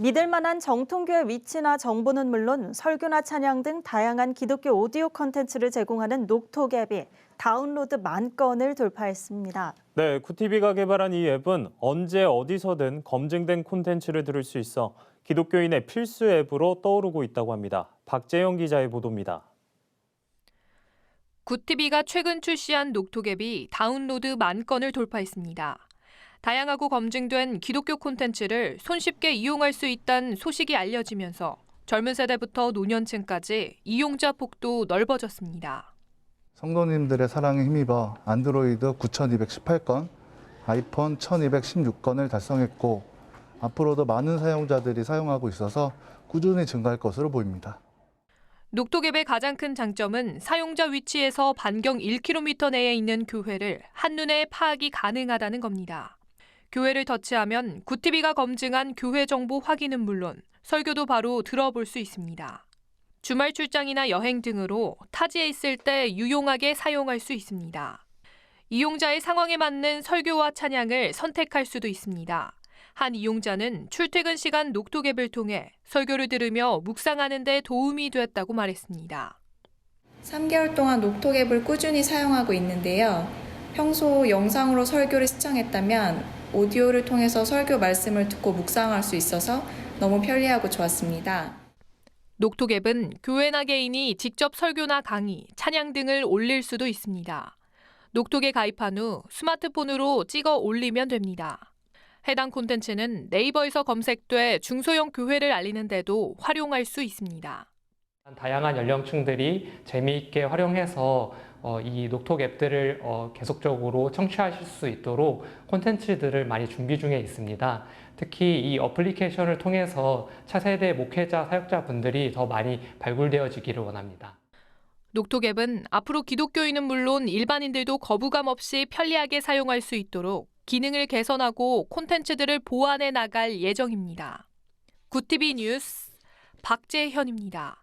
믿을 만한 정통교회 위치나 정보는 물론 설교나 찬양 등 다양한 기독교 오디오 컨텐츠를 제공하는 녹톡 앱이 다운로드 만 건을 돌파했습니다. 네, 쿠티비가 개발한 이 앱은 언제 어디서든 검증된 콘텐츠를 들을 수 있어 기독교인의 필수 앱으로 떠오르고 있다고 합니다. 박재영 기자의 보도입니다. 굿티비가 최근 출시한 녹톡앱이 다운로드 만 건을 돌파했습니다. 다양하고 검증된 기독교 콘텐츠를 손쉽게 이용할 수 있다는 소식이 알려지면서 젊은 세대부터 노년층까지 이용자 폭도 넓어졌습니다. 성도님들의 사랑에 힘입어 안드로이드 9218건, 아이폰 1216건을 달성했고 앞으로도 많은 사용자들이 사용하고 있어서 꾸준히 증가할 것으로 보입니다. 녹톡앱의 가장 큰 장점은 사용자 위치에서 반경 1km 내에 있는 교회를 한눈에 파악이 가능하다는 겁니다. 교회를 터치하면 굿티비가 검증한 교회 정보 확인은 물론 설교도 바로 들어볼 수 있습니다. 주말 출장이나 여행 등으로 타지에 있을 때 유용하게 사용할 수 있습니다. 이용자의 상황에 맞는 설교와 찬양을 선택할 수도 있습니다. 한 이용자는 출퇴근 시간 녹톡앱을 통해 설교를 들으며 묵상하는 데 도움이 됐다고 말했습니다. 3개월 동안 녹톡 앱을 꾸준히 사용하고 있는데요. 평소 영상으로 설교를 시청했다면 오디오를 통해서 설교 말씀을 듣고 묵상할 수 있어서 너무 편리하고 좋았습니다. 녹톡앱은 교회나 개인이 직접 설교나 강의, 찬양 등을 올릴 수도 있습니다. 녹톡에 가입한 후 스마트폰으로 찍어 올리면 됩니다. 해당 콘텐츠는 네이버에서 검색돼 중소형 교회를 알리는 데도 활용할 수 있습니다. 다양한 연령층들이 재미있게 활용해서 어, 이 녹톡 앱들을 어, 계속적으로 청취하실 수 있도록 콘텐츠들을 많이 준비 중에 있습니다. 특히 이 어플리케이션을 통해서 차세대 목회자 사역자분들이 더 많이 발굴되어지기를 원합니다. 녹톡 앱은 앞으로 기독교인은 물론 일반인들도 거부감 없이 편리하게 사용할 수 있도록 기능을 개선하고 콘텐츠들을 보완해 나갈 예정입니다. 굿티비 뉴스 박재현입니다.